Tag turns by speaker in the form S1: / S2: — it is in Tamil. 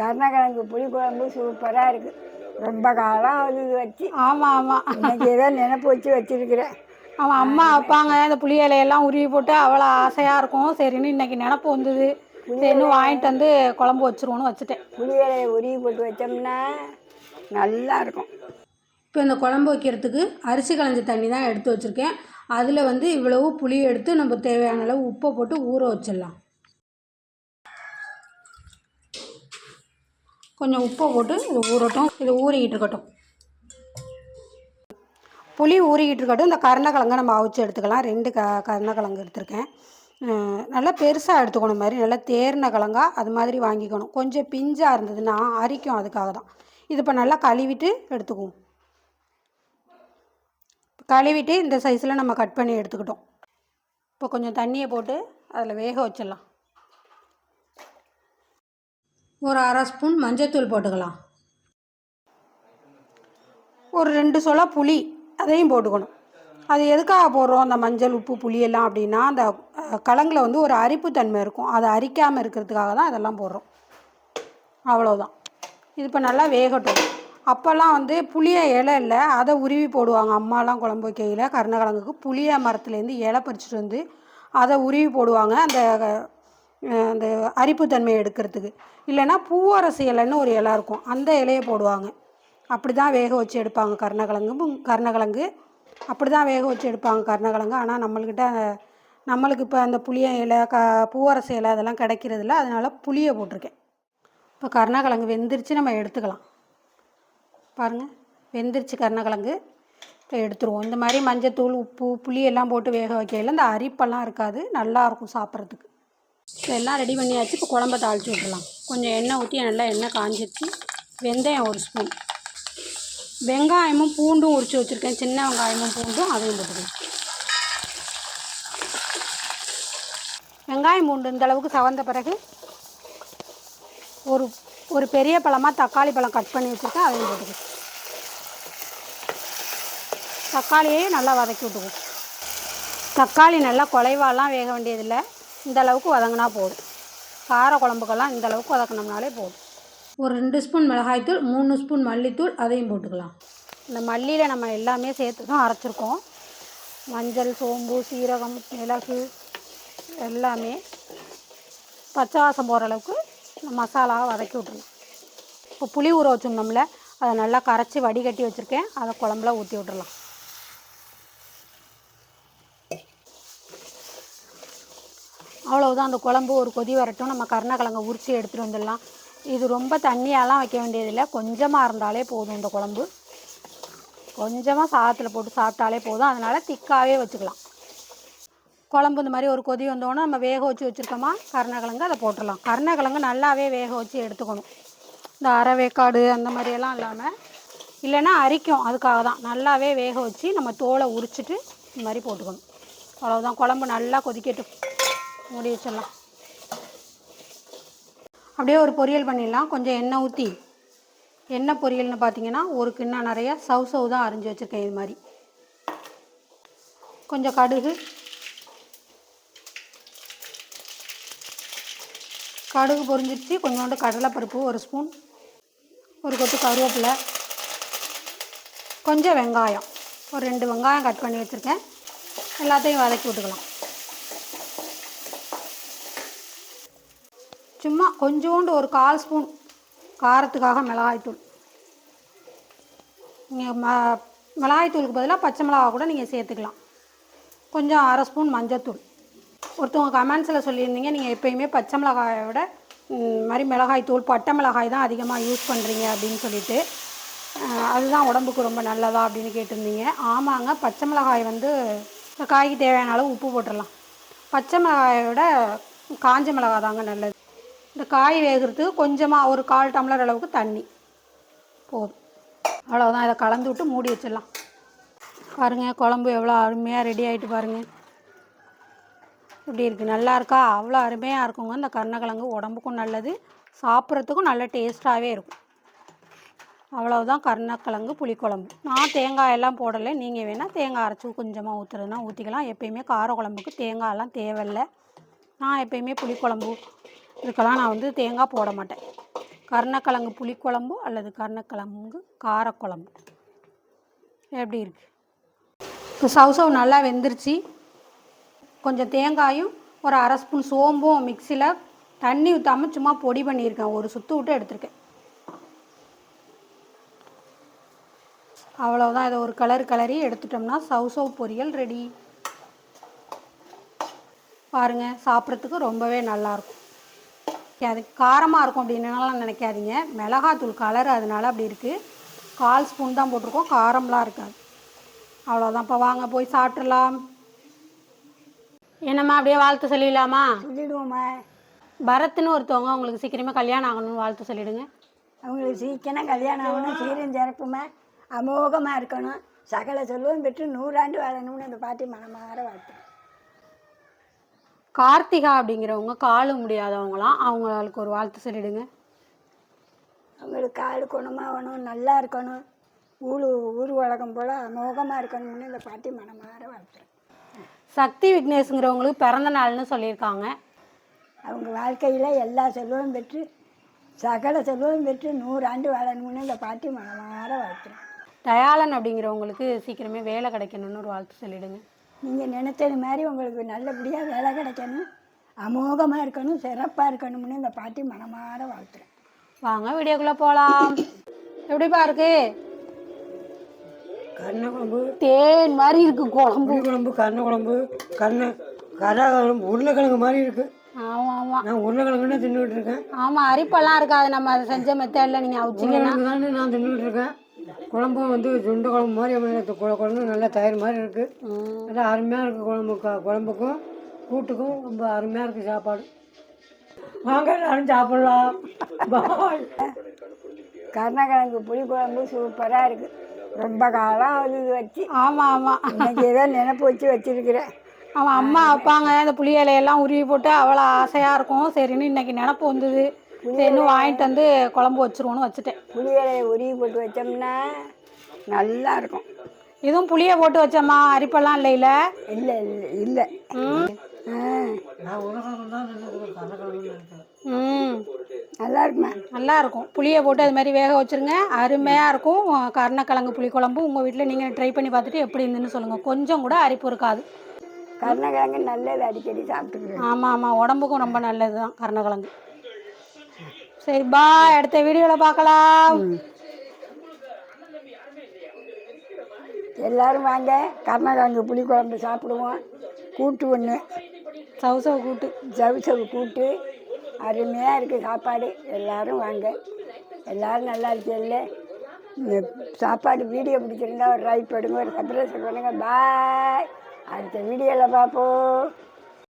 S1: கருணக்கிழங்கு புளிக்குழம்பு சூப்பராக இருக்குது ரொம்ப காலம் ஆகுது இது வச்சு.
S2: ஆமாம் ஆமாம்
S1: இன்னைக்கு ஏதோ நினைப்பு வச்சு வச்சிருக்கிறேன்.
S2: அவன் அம்மா வைப்பாங்க இந்த புளி இலையெல்லாம் உருவி போட்டு அவ்வளோ ஆசையாக இருக்கும். சரின்னு இன்னைக்கு நினப்பு வந்தது. சரின்னு வாங்கிட்டு வந்து குழம்பு வச்சிருவோன்னு வச்சுட்டேன்.
S1: புளி இலையை உருவி போட்டு வச்சோம்னா நல்லா இருக்கும்.
S2: இப்போ இந்த குழம்பு வைக்கிறதுக்கு அரிசி களைஞ்ச தண்ணி தான் எடுத்து வச்சுருக்கேன். அதில் வந்து இவ்வளவு புளி எடுத்து நம்ம தேவையான அளவு உப்பை போட்டு ஊற வச்சிடலாம். கொஞ்சம் உப்பை போட்டு இது ஊறட்டும். இது ஊறிக்கிட்டு இருக்கட்டும். புளி ஊறிக்கிட்டு இருக்கட்டும். இந்த கருணக்கிழங்க நம்ம அவிச்சு எடுத்துக்கலாம். ரெண்டு க கருணக்கிழங்கு எடுத்திருக்கேன். நல்லா பெருசாக எடுத்துக்கணும் மாதிரி. நல்லா தேர்ன கிழங்கா அது மாதிரி வாங்கிக்கணும். கொஞ்சம் பிஞ்சாக இருந்ததுன்னா அரிக்கும் அதுக்காக தான். இது இப்போ நல்லா கழுவிட்டு எடுத்துக்குவோம். கழுவிட்டு இந்த சைஸில் நம்ம கட் பண்ணி எடுத்துக்கிட்டோம். இப்போ கொஞ்சம் தண்ணியை போட்டு அதில் வேக வச்சிடலாம். ஒரு அரை ஸ்பூன் மஞ்சத்தூள் போட்டுக்கலாம். ஒரு ரெண்டு சொலா புளி அதையும் போட்டுக்கணும். அது எதுக்காக போடுறோம்? அந்த மஞ்சள் உப்பு புளியெல்லாம் அப்படின்னா அந்த கலங்கில் வந்து ஒரு அரிப்பு தன்மை இருக்கும். அதை அரிக்காமல் இருக்கிறதுக்காக தான் அதெல்லாம் போடுறோம். அவ்வளோதான் இது இப்போ நல்லா வேகட்டும். அப்போல்லாம் வந்து புளிய இலை இல்லை அதை உருவி போடுவாங்க. அம்மாலாம் குழம்பு வைக்கையில் கருணக்கிழங்குக்கு புளிய மரத்துலேருந்து இலை பறிச்சிட்டு வந்து அதை உருவி போடுவாங்க. அந்த அந்த அரிப்புத்தன்மையை எடுக்கிறதுக்கு. இல்லைன்னா பூவரசு இலைன்னு ஒரு இலை இருக்கும். அந்த இலையை போடுவாங்க. அப்படி தான் வேக வச்சு எடுப்பாங்க கருணக்கிழங்கு. கர்ணக்கிழங்கு கருணக்கிழங்கு. அப்படி தான் வேக வச்சு எடுப்பாங்க கருணக்கிழங்கு. ஆனால் நம்மள்கிட்ட நம்மளுக்கு இப்போ அந்த புளிய இலை க பூவரசு இலை அதெல்லாம் கிடைக்கிறதில்ல. அதனால் புளியை போட்டிருக்கேன். இப்போ கருணக்கிழங்கு வெந்துருச்சு நம்ம எடுத்துக்கலாம். பாருங்கள் வெந்துருச்சு கருணக்கிழங்கு. இப்போ எடுத்துருவோம். இந்த மாதிரி மஞ்சத்தூள் உப்பு புளியெல்லாம் போட்டு வேக வைக்கையில் இந்த அரிப்பெல்லாம் இருக்காது. நல்லா இருக்கும் சாப்பிட்றதுக்கு. இப்போ எல்லாம் ரெடி பண்ணியாச்சு. இப்போ குழம்ப தாளித்து விட்டுறலாம் கொஞ்சம் எண்ணெய் ஊற்றி நல்லா எண்ணெய் காஞ்சிருச்சு. வெந்தயம் ஒரு ஸ்பூன். வெங்காயமும் பூண்டும் உரித்து வச்சுருக்கேன். சின்ன வெங்காயமும் பூண்டும் அதையும் போட்டுக்கணும் வெங்காயம் பூண்டு இந்த அளவுக்கு சவந்த பிறகு ஒரு ஒரு பெரிய பழமாக தக்காளி பழம் கட் பண்ணி வச்சுருக்கேன். அதையும் போட்டுக்கணும் தக்காளியே நல்லா வதக்கி விட்டுக்குவோம் தக்காளி நல்லா குலைவாலாம் வேக வேண்டியதில்லை. இந்த அளவுக்கு வதங்கினா போதும். கார குழம்புக்கெல்லாம் இந்த அளவுக்கு வதக்கினோம்னாலே போதும். ஒரு ரெண்டு ஸ்பூன் மிளகாய்த்தூள் மூணு ஸ்பூன் மல்லித்தூள் அதையும் போட்டுக்கலாம். இந்த மல்லியில் நம்ம எல்லாமே சேர்த்து தான் அரைச்சிருக்கோம். மஞ்சள் சோம்பு சீரகம் மிளகு எல்லாமே பச்சை வாசம் போகிற அளவுக்கு மசாலாவை வதக்கி விட்டுருலாம் இப்போ புளி ஊற வச்சுருந்தோம்ல அதை நல்லா கரைச்சி வடிகட்டி வச்சுருக்கேன். அதை குழம்புல ஊற்றி விட்டுறலாம். அவ்வளவுதான். அந்த குழம்பு ஒரு கொதி வரட்டும். நம்ம கருணக்கிழங்க உரித்து எடுத்துகிட்டு வந்துடலாம். இது ரொம்ப தண்ணியாலாம் வைக்க வேண்டியதில்லை. கொஞ்சமாக இருந்தாலே போதும் இந்த குழம்பு. கொஞ்சமாக சாதத்தில் போட்டு சாப்பிட்டாலே போதும். அதனால் திக்காகவே வச்சுக்கலாம். குழம்பு இந்த மாதிரி ஒரு கொதி வந்தோடனே நம்ம வேக வச்சு வச்சுருக்கோமா? கருணக்கிழங்கு அதை போட்டுடலாம். கருணக்கிழங்கு நல்லாவே வேக வச்சு எடுத்துக்கணும். இந்த அரை வேக்காடு அந்த மாதிரியெல்லாம் இல்லாமல் இல்லைன்னா அரிக்கும். அதுக்காக தான். நல்லாவே வேக வச்சு நம்ம தோலை உரிச்சிட்டு இந்த மாதிரி போட்டுக்கணும். அவ்வளோதான் குழம்பு நல்லா கொதிக்கட்டும். மூடி வச்சிடலாம். அப்படியே ஒரு பொரியல் பண்ணிடலாம். கொஞ்சம் எண்ணெய் ஊற்றி எண்ணெய் பொரியல்னு பார்த்தீங்கன்னா ஒரு கிண்ணம் நிறைய சவ் சவ் தான் அரிஞ்சு வச்சுருக்கேன் இது மாதிரி. கொஞ்சம் கடுகு கடுகு பொரிஞ்சிருச்சு. கொஞ்சோண்டு கடலைப்பருப்பு ஒரு ஸ்பூன் ஒரு கொத்து கருவேப்பிலை கொஞ்சம் வெங்காயம். ஒரு ரெண்டு வெங்காயம் கட் பண்ணி வச்சுருக்கேன். எல்லாத்தையும் வதக்கி விட்டுக்கலாம். சும்மா கொஞ்சோண்டு ஒரு கால் ஸ்பூன் காரத்துக்காக மிளகாய்த்தூள் நீங்கள் ம மிளகாய்த்தூளுக்கு பதிலாக பச்சை மிளகா கூட நீங்கள் சேர்த்துக்கலாம். கொஞ்சம் அரை ஸ்பூன் மஞ்சத்தூள் ஒருத்தவங்க கமெண்ட்ஸில் சொல்லியிருந்தீங்க நீங்கள் எப்பயுமே பச்சை மிளகாயை விட மாதிரி மிளகாய் தூள் பட்டை மிளகாய் தான் அதிகமாக யூஸ் பண்ணுறீங்க அப்படின்னு சொல்லிட்டு அதுதான் உடம்புக்கு ரொம்ப நல்லதா அப்படின்னு கேட்டிருந்தீங்க. ஆமாங்க பச்சை மிளகாய் வந்து காய்க்கு தேவையான அளவு உப்பு போட்டுடலாம் பச்சை மிளகாயை விட காஞ்ச மிளகாய் தாங்க நல்லது. இந்த காய் வேகிறதுக்கு கொஞ்சமாக ஒரு கால் டம்ளர் அளவுக்கு தண்ணி. போதும். அவ்வளோதான் இதை கலந்து விட்டு மூடி வச்சிடலாம். பாருங்கள் குழம்பு எவ்வளோ அருமையாக ரெடி ஆகிட்டு பாருங்கள் இப்படி இருக்குது நல்லா இருக்கா? அவ்வளோ அருமையாக இருக்குங்க. இந்த கருணக்கிழங்கு உடம்புக்கும் நல்லது சாப்பிட்றதுக்கும் நல்ல டேஸ்ட்டாகவே இருக்கும். அவ்வளவுதான் கருணக்கிழங்கு புளிக்குழம்பு. நான் தேங்காய் எல்லாம் போடலை. நீங்கள் வேணால் தேங்காய் அரைச்சி கொஞ்சமாக ஊற்றுறதுனா ஊற்றிக்கலாம் எப்பயுமே கார குழம்புக்கு தேங்காயெல்லாம் தேவையில்லை. நான் எப்பயுமே புளிக்குழம்பு இதுக்கெல்லாம் நான் வந்து தேங்காய் போட மாட்டேன். கருணக்கிழங்கு புளிக்குழம்பு அல்லது கருணக்கிழங்கு காரக்குழம்பு. எப்படி இருக்குது இப்போ சவுசவ் நல்லா வெந்துருச்சு. கொஞ்சம் தேங்காயும் ஒரு அரை ஸ்பூன் சோம்பும் மிக்சியில் தண்ணி ஊற்றாமல் சும்மா பொடி பண்ணியிருக்கேன். ஒரு சுற்று விட்டு எடுத்திருக்கேன். அவ்வளோதான் இதை ஒரு கலர் கலரி எடுத்துட்டோம்னா சவுசவ் பொரியல் ரெடி பாருங்கள் சாப்பிட்றதுக்கு ரொம்பவே நல்லாயிருக்கும் அது காரமாக இருக்கும் அப்படின்னாலாம் நினைக்காதீங்க. மிளகாத்தூள் கலர் அதனால அப்படி இருக்குது கால் ஸ்பூன் தான் போட்டிருக்கோம். காரம்லாம் இருக்காது. அவ்வளோதான் இப்போ வாங்க போய் சாப்பிட்றலாம் என்னம்மா அப்படியே வாழ்த்து சொல்லிடலாமா?
S1: சொல்லிடுவோம்மா.
S2: பரத்னு ஒருத்தவங்க அவங்களுக்கு சீக்கிரமாக கல்யாணம் ஆகணும்னு வாழ்த்து சொல்லிடுங்க.
S1: அவங்களுக்கு சீக்கிரம் கல்யாணம் ஆகணும். சீரும் சிறப்புமா அமோகமாக இருக்கணும். சகல செல்வம் பெற்று நூறாண்டு வாழணும்னு அந்த பாட்டி மனமாற வாழ்த்துறேன்
S2: கார்த்திகா அப்படிங்கிறவங்க காலு முடியாதவங்களாம் அவங்களுக்கு ஒரு வாழ்த்து சொல்லிடுங்க.
S1: அவங்களுக்கு கால் குணமாகணும் நல்லா இருக்கணும். ஊரு ஊர் உலகம் போல் அமோகமாக இருக்கணும்னு இந்த பாட்டி மனமாற வாழ்த்துறேன்.
S2: சக்தி விக்னேஷுங்கிறவங்களுக்கு பிறந்த நாள்னு சொல்லியிருக்காங்க.
S1: அவங்க வாழ்க்கையில் எல்லா செல்வமும் பெற்று சகல செல்வமும் பெற்று நூறாண்டு வாழணும்னு இந்த பாட்டி மனமாற வாழ்த்துறேன்.
S2: தயாளன் அப்படிங்கிறவங்களுக்கு சீக்கிரமே வேலை கிடைக்கணும்னு ஒரு வாழ்த்து சொல்லிடுங்க.
S1: நீங்கள் நினைச்சது மாதிரி உங்களுக்கு நல்லபடியாக வேலை கிடைக்கணும். அமோகமாக இருக்கணும் சிறப்பாக இருக்கணும்னு இந்த பாட்டி மனமாற வாழ்த்துறேன்.
S2: வாங்க வீடியோக்குள்ளே போகலாம் எப்படிப்பா இருக்கு?
S3: கருணை குழம்பு.
S2: தேன் மாதிரி இருக்கு குழம்பு.
S3: குழம்பு கருணை குழம்பு கருணை கரா குழம்பு உருளைக்கிழங்கு மாதிரி இருக்கு.
S2: ஆமாம் ஆமாம்
S3: நான் உருளைக்கிழங்குன்னு தின்னுட்டு இருக்கேன்.
S2: ஆமாம் அரிப்பெல்லாம் இருக்காது. நம்ம அதை செஞ்ச மெத்தடில் நீங்கள் அவிச்சிங்கன்னா.
S3: நான் தின்னுட்டு இருக்கேன். குழம்பும் வந்து சுண்டு குழம்பு மாதிரி குழம்பு நல்லா தயிர் மாதிரி இருக்கு. நல்லா அருமையாக இருக்கு குழம்பு க- குழம்புக்கும் கூட்டுக்கும் ரொம்ப அருமையாக இருக்கு சாப்பாடு. வாங்க எல்லாரும் சாப்பிடலாம். பாய்.
S1: கருணக்கிழங்கு புளி குழம்பு சூப்பராக இருக்குது ரொம்ப காலம் அது வச்சு.
S2: ஆமாம் ஆமாம்
S1: இன்னைக்கு ஏதோ நினப்பு வச்சு வச்சிருக்கிறேன்.
S2: அவன் அம்மா வைப்பாங்க இந்த புளி இலையெல்லாம் உருவி போட்டு அவ்வளோ ஆசையாக இருக்கும். சரின்னு இன்னைக்கு நினப்பு வந்தது. சரின்னு வாங்கிட்டு வந்து குழம்பு வச்சிருவோன்னு வச்சுட்டேன்.
S1: புளி இலையை உருவி போட்டு வச்சோம்னா நல்லா இருக்கும்.
S2: இதுவும் புளியை போட்டு வச்சம்மா அரிப்பெல்லாம் இல்லைல்ல
S1: இல்லை இல்லை இல்லை.
S2: ம்.
S1: நல்லா இருக்குமா?
S2: நல்லா இருக்கும். புளியை போட்டு அது மாதிரி வேக வச்சுருங்க. அருமையாக இருக்கும். கருணக்கிழங்கு புளி குழம்பு உங்கள் வீட்டில் நீங்கள் ட்ரை பண்ணி பார்த்துட்டு எப்படி இருந்துன்னு சொல்லுங்கள் கொஞ்சம் கூட அரிப்பு இருக்காது.
S1: கருணக்கிழங்கு நல்லது அடிக்கடி சாப்பிட்டுக்கிறேன்.
S2: ஆமாம் ஆமாம் உடம்புக்கும் ரொம்ப நல்லது தான் கருணக்கிழங்கு. சரி பாய் அடுத்த வீடியோவில் பார்க்கலாம்.
S1: எல்லாரும் வாங்க. கருணக்கிழங்கு புளி குழம்பு சாப்பிடுவோம் கூட்டு ஒன்று
S2: சவுசவு கூட்டு.
S1: ஜவுசவு கூட்டு. அருமையாக இருக்குது சாப்பாடு. எல்லாரும் வாங்க. எல்லாரும் நல்லா இருக்கீல்ல இந்த சாப்பாடு வீடியோ பிடிச்சிருந்தா ஒரு ரைட் பண்ணுங்க ஒரு சப்ரேஷன் பண்ணுங்க. பாய் அடுத்த வீடியோவில் பார்ப்போம்.